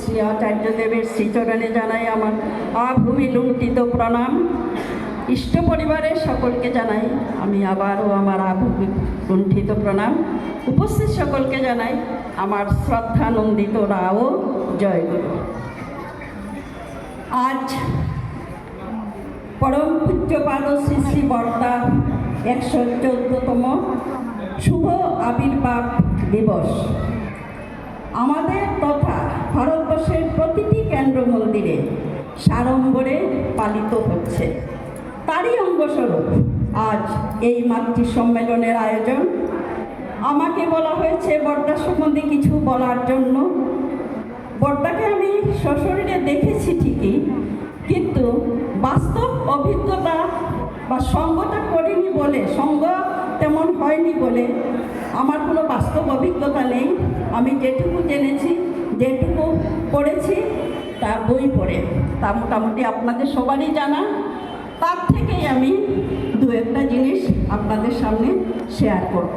শ্রী আচার্যদেবের শ্রীচরণে জানাই আমার আভূমি লুণ্ঠিত প্রণাম। ইষ্ট পরিবারের সকলকে জানাই আমি আবারও আমার আভূমি লুণ্ঠিত প্রণাম। উপস্থিত সকলকে জানাই আমার শ্রদ্ধানন্দিত রাও জয়গুরু আজ পরম পূজ্যপাদ শ্রী শ্রী বর্দা একশো চোদ্দতম শুভ আবির্ভাব দিবস। আমাদের তথা ভারতবর্ষের প্রতিটি কেন্দ্র মন্দিরে সাড়ম্বরে পালিত হচ্ছে। তারই অঙ্গস্বরূপ আজ এই মাতৃ সম্মেলনের আয়োজন। আমাকে বলা হয়েছে, বর্দা সম্বন্ধে কিছু বলার জন্য। বর্দাকে আমি সশরীরে দেখেছি ঠিকই, কিন্তু বাস্তব অভিজ্ঞতা বা সঙ্গটা করিনি বলে, সঙ্গ তেমন হয়নি বলে আমার কোনো বাস্তব অভিজ্ঞতা নেই। আমি যেটুকু জেনেছি যেটুকু পড়েছি, তা বই পড়ে। তা মোটামুটি আপনাদের সবারই জানা। তার থেকেই আমি দু একটা জিনিস আপনাদের সামনে শেয়ার করব।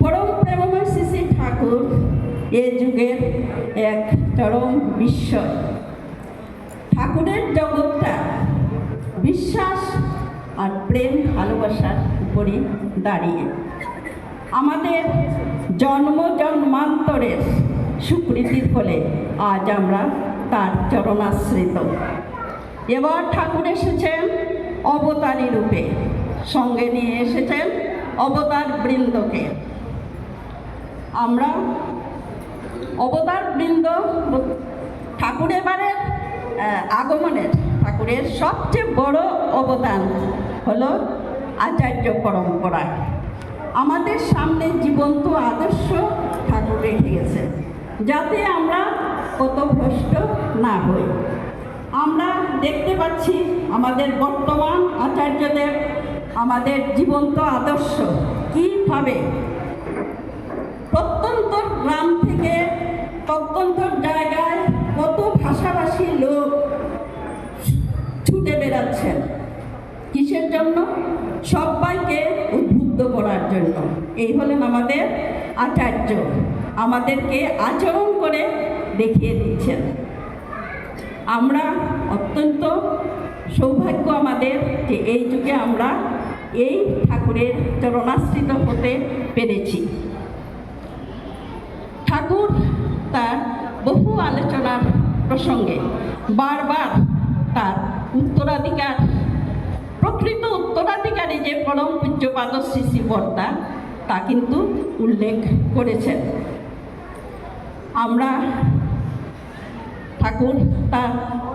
পরম প্রেমময় শ্রী ঠাকুর এ যুগের এক চরম বিস্ময়। ঠাকুরের জগৎটা বিশ্বাস আর প্রেম ভালোবাসার উপরই দাঁড়িয়ে। আমাদের জন্ম জন্মান্তরের সুকৃতির ফলে আজ আমরা তার চরণাশ্রিত। এবার ঠাকুর এসেছেন অবতারী রূপে, সঙ্গে নিয়ে এসেছেন অবতার বৃন্দকে। আমরা অবতার বৃন্দ ঠাকুর এবারের আগমনের, ঠাকুরের সবচেয়ে বড় অবদান হলো আচার্য পরম্পরা আমাদের সামনে জীবন্ত আদর্শ ঠাকুর রেখে গেছে, যাতে আমরা পথভ্রষ্ট না হই। আমরা দেখতে পাচ্ছি আমাদের বর্তমান আচার্যদের আমাদের জীবন্ত আদর্শ কীভাবে প্রত্যন্ত গ্রাম থেকে প্রত্যন্ত জায়গায় কত ভাষাভাষী লোক ছুটে বেড়াচ্ছেন। কিসের জন্য? সবাইকে উদ্বুদ্ধ করার জন্য। এই হলেন আমাদের আচার্য। আমাদেরকে আচরণ করে দেখিয়ে দিচ্ছেন। আমরা অত্যন্ত সৌভাগ্য আমাদের যে এই যুগে আমরা এই ঠাকুরের চরণাশ্রিত হতে পেরেছি। ঠাকুর তার বহু আলোচনার প্রসঙ্গে বারবার তার উত্তরাধিকার প্রকৃত উত্তরাধিকারী যে পরম পূজ্যপাদ শ্রী বর্দা তা কিন্তু উল্লেখ করেছেন। আমরা ঠাকুর তার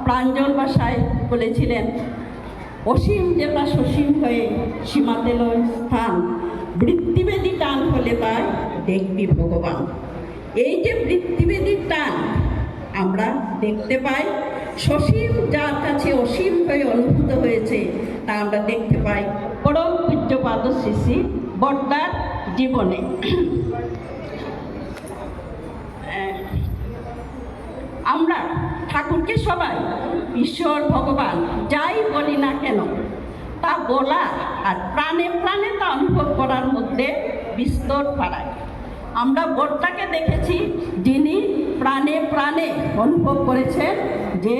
প্রাঞ্জল ভাষায় বলেছিলেন, অসীম যেটা সসীম হয়ে সীমাতে লয় স্থান, বৃত্তিবেদী টান হলে তাই দেখবি ভগবান। এই যে বৃত্তিবেদীর টান আমরা দেখতে পাই সসীম যার কাছে অসীম হয়ে অনুভূত হয়েছে, তা আমরা দেখতে পাই। পরম পূজ্যপাদ শ্রী বর্দার জীবনে। আমরা ঠাকুরকে সবাই, ঈশ্বর, ভগবান, যাই বলি না কেন, তা বলা আর প্রাণে প্রাণে তা অনুভব করার মধ্যে বিস্তর পাড়ায় আমরা বড়টাকে দেখেছি যিনি প্রাণে প্রাণে অনুভব করেছেন যে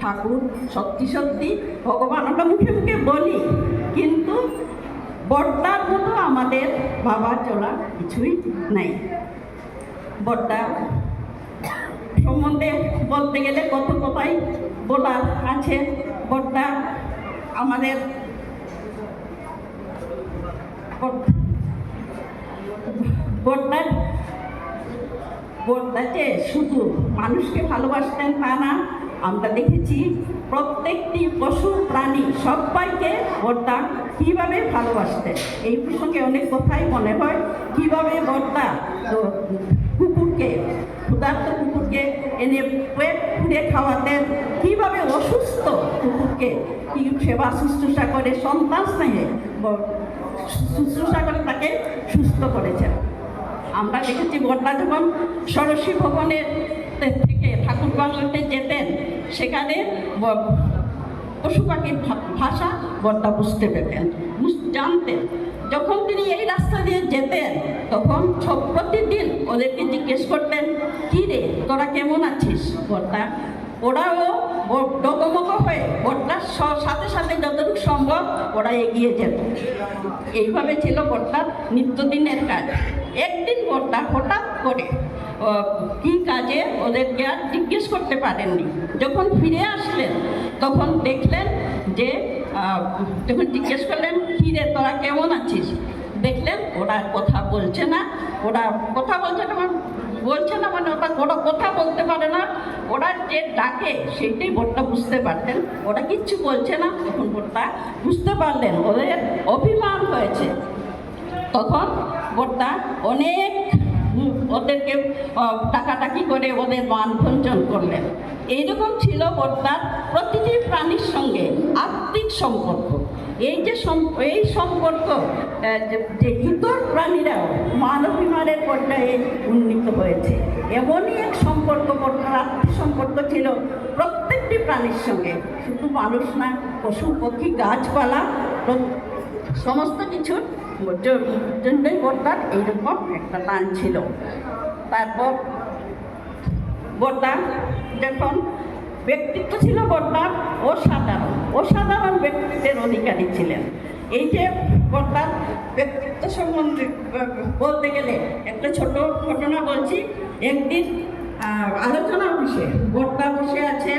ঠাকুর সত্যি সত্যি ভগবান। আমরা মুখে মুখে বলি, কিন্তু বড়টার মতো আমাদের বাবা চলা কিছুই নাই। বড়টা সম্বন্ধে বলতে গেলে কত কথাই বলার আছে। বড়টা আমাদের বড়টার বড়টা যে শুধু মানুষকে ভালোবাসতেন তা না, আমরা দেখেছি প্রত্যেকটি পশু প্রাণী সবাইকে বড়টা কীভাবে ভালোবাসতেন? এই প্রসঙ্গে অনেক কথাই মনে হয়, কীভাবে তো কুকুরকে, ক্ষুধার্ত কুকুরকে এনে পেট ফুড়ে খাওয়াতেন, কীভাবে অসুস্থ কুকুরকে কি সেবা শুশ্রূষা করে, সন্তান স্নেহে শুশ্রূষা করে তাকে সুস্থ করেছেন। আমরা দেখেছি বন্যা যখন সরস্বী ভবনের থেকে ঠাকুর বাংলাতে যেতেন। সেখানে পশু পাখির ভাষা বন্যা বুঝতে পেতেন জানতেন। যখন তিনি এই রাস্তা দিয়ে যেতেন, তখন প্রতিদিন ওদেরকে জিজ্ঞেস করতেন, কি তোরা কেমন আছিস? বর্তা ওরাও ডগমগ হয়ে বর্তার সাথে সাথে যতটুকু সম্ভব ওরা এগিয়ে যেত। এইভাবে ছিল বর্তার নিত্যদিনের কাজ। একদিন বর্তা হঠাৎ করে কি কাজে ওদেরকে আর জিজ্ঞেস করতে পারেননি। যখন ফিরে আসলেন, তখন দেখলেন যে যখন জিজ্ঞেস করলেন ফিরে তোরা কেমন আছিস? দেখলেন, ওরা কথা বলছে না। ওরা কথা বলছে না মানে বলছে না মানে ওটা ওরা কথা বলতে পারে না। ওরা যে ডাকে, সেইটাই বোর্ডটা বুঝতে পারতেন। ওরা কিচ্ছু বলছে না, তখন বোর্ডটা বুঝতে পারলেন। ওদের অভিমান হয়েছে। তখন বোর্ডটা অনেক ওদেরকে টাকাটাকি করে ওদের মান ভঞ্জন করলেন। এইরকম ছিল বোর্ডার প্রতিটি প্রাণীর সঙ্গে আত্মিক সম্পর্ক। এই যে এই সম্পর্ক যে- ইতর প্রাণীরাও মানবিমানের পর্যায়ে উন্নীত হয়েছে। এমনই এক সম্পর্ক আত্মিক সম্পর্ক ছিল প্রত্যেকটি প্রাণীর সঙ্গে। শুধু মানুষ না, পশু, পক্ষী, গাছপালা সমস্ত কিছুর জন্যই বর্তার এইরকম একটা টান ছিল। তারপর বর্তা যখন ব্যক্তিত্ব ছিল বর্তার অসাধারণ। অসাধারণ ব্যক্তিত্বের অধিকারী ছিলেন। এই যে বর্তার ব্যক্তিত্ব সম্বন্ধে বলতে গেলে একটা ছোট ঘটনা বলছি। একদিন আলোচনা অফিসে বর্তা বসে আছে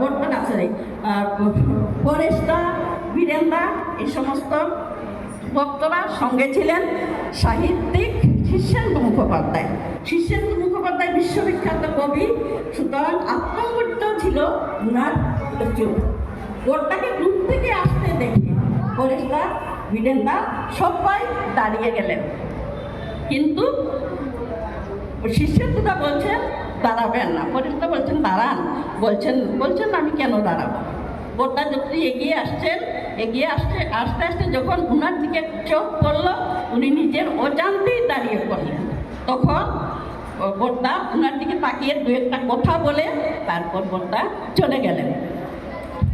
বর্তা সরি ফরেস্টা বীরেন্দা, এই সমস্ত ভক্তরা সঙ্গে ছিলেন সাহিত্যিক শীর্ষেন্দু মুখোপাধ্যায়। শীর্ষেন্দু মুখোপাধ্যায় বিশ্ববিখ্যাত কবি, সুতরাং আত্মমূর্ত ছিল চোখ ওরটাকে দূর থেকে আসতে দেখে ফরেস্টা বীরেন্দা সবাই দাঁড়িয়ে গেলেন। কিন্তু শিষ্যেন্দুদা বলছেন, দাঁড়াবেন না। ফরিস্তা বলছেন, দাঁড়ান। বলছেন বলছেন আমি কেন দাঁড়াবো? বোটটা যখন এগিয়ে আসছেন, এগিয়ে আসতে আস্তে আস্তে যখন উনার দিকে চোখ পড়ল, উনি নিজের অজান্তেই দাঁড়িয়ে পড়লেন। তখন বোটটা উনার দিকে তাকিয়ে দু একটা কথা বলে তারপর বোটটা চলে গেলেন।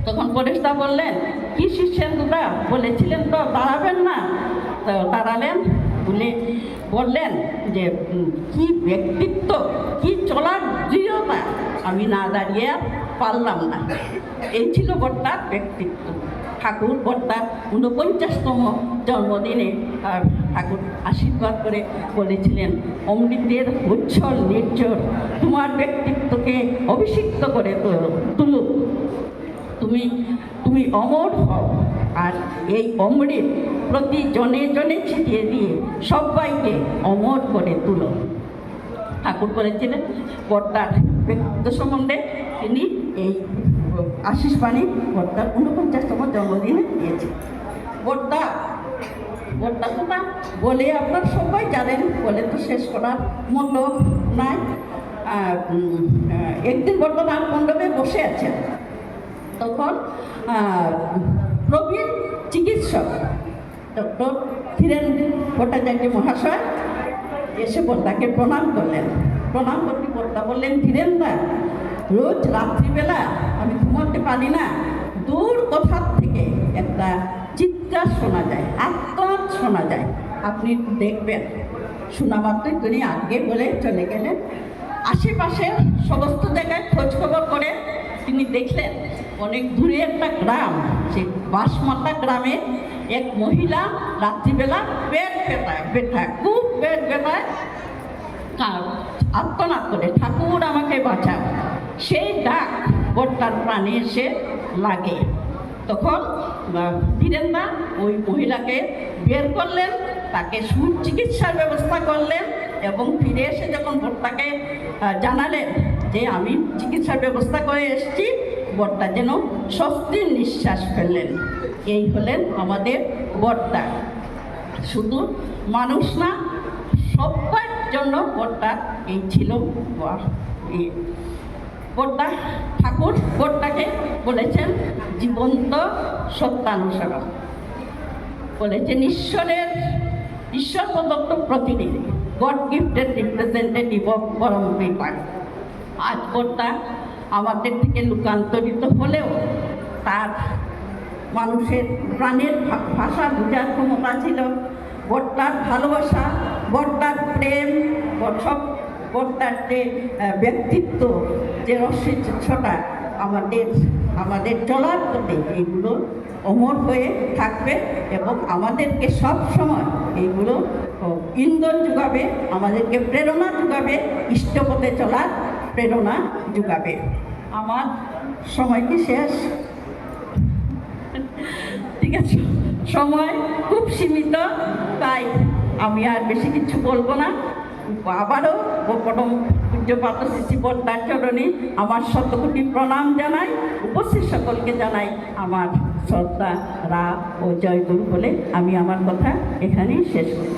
তখন পরেশদা বললেন, কি শিষ্যেন্দুদা বলেছিলেন তো, দাঁড়াবেন না। তো দাঁড়ালেন বলে বললেন যে কি ব্যক্তিত্ব, কি চলার দৃঢ়তা? আমি না দাঁড়িয়ে পারলাম না। এই ছিল বর্তার ব্যক্তিত্ব। ঠাকুর বর্তার ঊনপঞ্চাশতম জন্মদিনে ঠাকুর আশীর্বাদ করে বলেছিলেন, অমৃতের উচ্ছল নির্ঝর, তোমার ব্যক্তিত্বকে অভিষিক্ত করে তুলুক। তুমি তুমি অমর হও। আর এই অমৃত প্রতি জনে জনে ছিটিয়ে দিয়ে সবাইকে অমর করে তুলো। ঠাকুর বলেছিলেন বর্তার ব্যক্তিত্ব সম্বন্ধে তিনি এই আশিস বাণী বর্তার ঊনপঞ্চাশতম জন্মদিনে দিয়েছেন। বর্তা বর্তা কথা বলে আপনার সবাই জানেন, বলে তো শেষ করার মতো নাই। একদিন বর্তমান মণ্ডপে বসে আছেন। তখন প্রবীণ চিকিৎসক ডক্টর ধীরেন ভট্টাচার্য মহাশয় এসে বর্দাকে প্রণাম করলেন। প্রণাম করতে বর্দা বললেন ধীরেনদা রোজ রাত্রিবেলা আমি ঘুমাতে পারি না। দূর কোথার থেকে একটা চিৎকার শোনা যায় আত্মার শোনা যায়। আপনি দেখবেন। শোনা মাত্রই তিনি আগে বলে চলে গেলেন। আশেপাশের সমস্ত জায়গায় খোঁজখবর করে তিনি দেখলেন অনেক দূরে একটা গ্রাম সেই বাঁশমাতা গ্রামে এক মহিলা রাত্রিবেলা পেট পেটায় বেঠায় খুব পেট বেটায় আত্মনাদ করে ঠাকুর আমাকে বাঁচাও। সেই ডাক বর্তার প্রাণে এসে লাগে। তখন বীরেন্দা ওই মহিলাকে বের করলেন তাকে সুচিকিৎসার ব্যবস্থা করলেন এবং ফিরে এসে যখন আহ, জানালেন যে আমি চিকিৎসার ব্যবস্থা করে এসেছি বর্তা যেন স্বস্তির নিঃশ্বাস ফেললেন। এই হলেন আমাদের বর্তা শুধু মানুষ না সবার জন্য বর্তা এই ছিল বর্তা ঠাকুর বর্তাকে বলেছেন জীবন্ত সত্যানুসরণ। বলেছেন ঈশ্বরের ঈশ্বর প্রদত্ত প্রতিনিধি গড গিফটেড রিপ্রেজেন্টেটিভ অফ পরম আজ বর্তা আমাদের থেকে লুকান্তরিত হলেও তার মানুষের প্রাণের ভাষা বোঝার ক্ষমতা ছিল। বর্তার ভালোবাসা বর্তার প্রেম সব বর্তার যে ব্যক্তিত্ব যে রশ্মি ছটা আমাদের আমাদের চলার পথে এইগুলো অমর হয়ে থাকবে এবং আমাদেরকে সব সময় এইগুলো ইন্ধন যোগাবে, আমাদেরকে প্রেরণা যোগাবে, ইষ্টপথে চলার প্রেরণা যোগাবে আমার সময় কি শেষ? ঠিক আছে, সময় খুব সীমিত, তাই আমি আর বেশি কিছু বলব না। আবারও পরম পূজ্যপাত শিশি বর্তার চরণে আমার শতকোটি প্রণাম জানাই, উপস্থিত সকলকে জানাই আমার শ্রদ্ধা রা ও জয়গুরু বলে আমি আমার কথা এখানেই শেষ করি।